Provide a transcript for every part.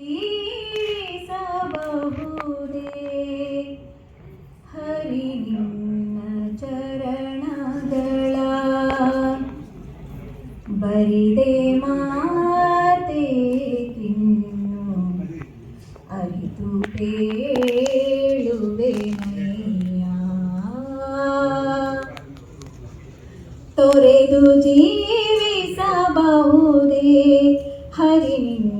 ತೀರಿಸಬಹುದೇ ಹರಿ ನಿನ್ನ ಚರಣಗಳ ಬರಿದೆ ಮಾತೆ ಕಿನ್ನು ಅರಿತು ಕೇಳುವೆ ತೊರೆದು ಜೀವಿಸಬಹುದೇ? ಹರಿ ನಿನ್ನ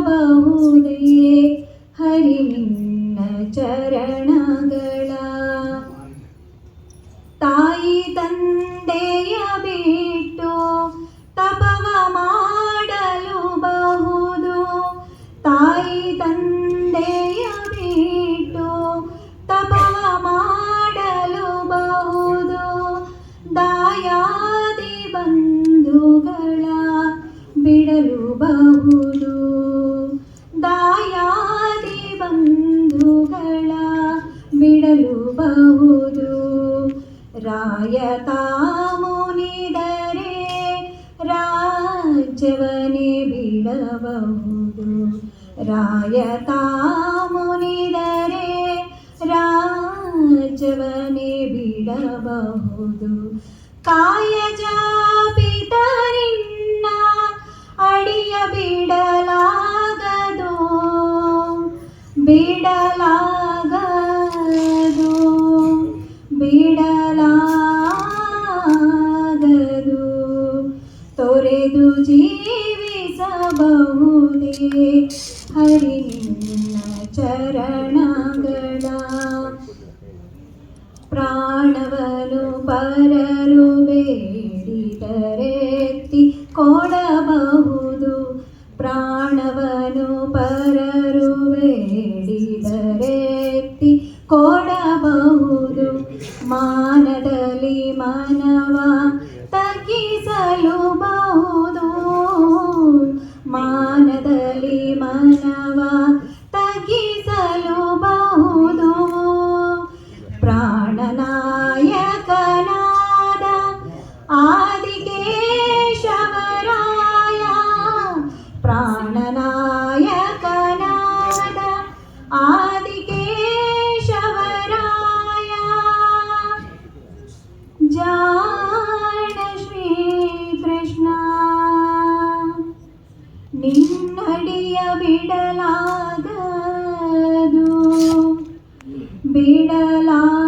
ಜೀವಿಸಬಹುದೇ ಹರಿ ನಿನ್ನ ಚರಣಗಳ. ತಾಯಿ ತಂದೆಯ ಬಿಟ್ಟು ತಪವ ಮಾಡಲು ಬಹುದು. ತಾಯಿ ತಂದೆಯ ಬಿಟ್ಟು ತಪವ ಮಾಡಲು ಬಹುದು. ದಾಯಾದಿ ಬಂಧುಗಳ ಬಿಡಲು ಬಹುದು. ಬಿಡಲು ರಾಯ ರಾಯತ ಮುನಿದರೆ ರಾಜ್ಯವನೇ ಬಿಡಬಹುದು. ರಾಯತ ಮುನಿದರೆ ರಾಜ್ಯವನೇ ಬಿಡಬಹುದು. ಕಾಯಜ ಪಿತರಿನ್ನ ಅಡಿಯ ಬಿಡಲಾಗದು? ಬಿಡಲಾಗದು? ಹರಿ ನಿನ್ನ ಚರಣಗಳ ಪ್ರಾಣವನು ಪರರು ಬೇಡಿದರೆತ್ತಿ ಕೊಡಬಹುದು. ಪ್ರಾಣವನು ಪರರು ಬೇಡಿದರೆತ್ತಿ ಕೊಡಬಹುದು. ಮಾನದಲ್ಲಿ ಮಾನವ ತಗ್ಗಿಸಲು ಬಹುದು ಪ್ರಾಣನಾಯಕನಾದ ಆದಿಕೇಶವರಾಯ ಜಾಣ ಶ್ರೀಕೃಷ್ಣ ನಿನ್ನಡಿಯ ಬಿಡಲಾಗದು ಬಿಡಲಾಗದು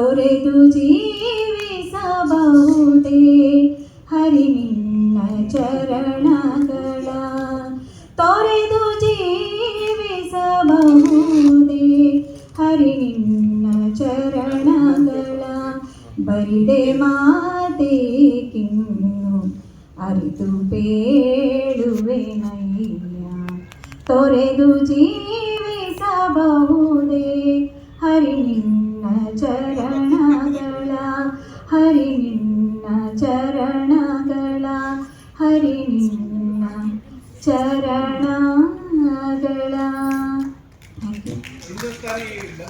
ತೊರೆದು ಜೀವಿಸಬಹುದೇ ಹರಿ ನಿನ್ನ ಚರಣಗಳ ತೊರೆದು ಜೀವಿಸಬಹುದೇ ಹರಿ ನಿನ್ನ ಚರಣಗಳ ಬರಿದೆ ಮಾತೆ ಕಿನ್ನು ಅರಿತು ಬೇಡುವೆನಯ್ಯ ತೊರೆದು ಜೀವಿಸಬಹುದೇ ഹാരിണി ചരണാകള താങ്ക് യു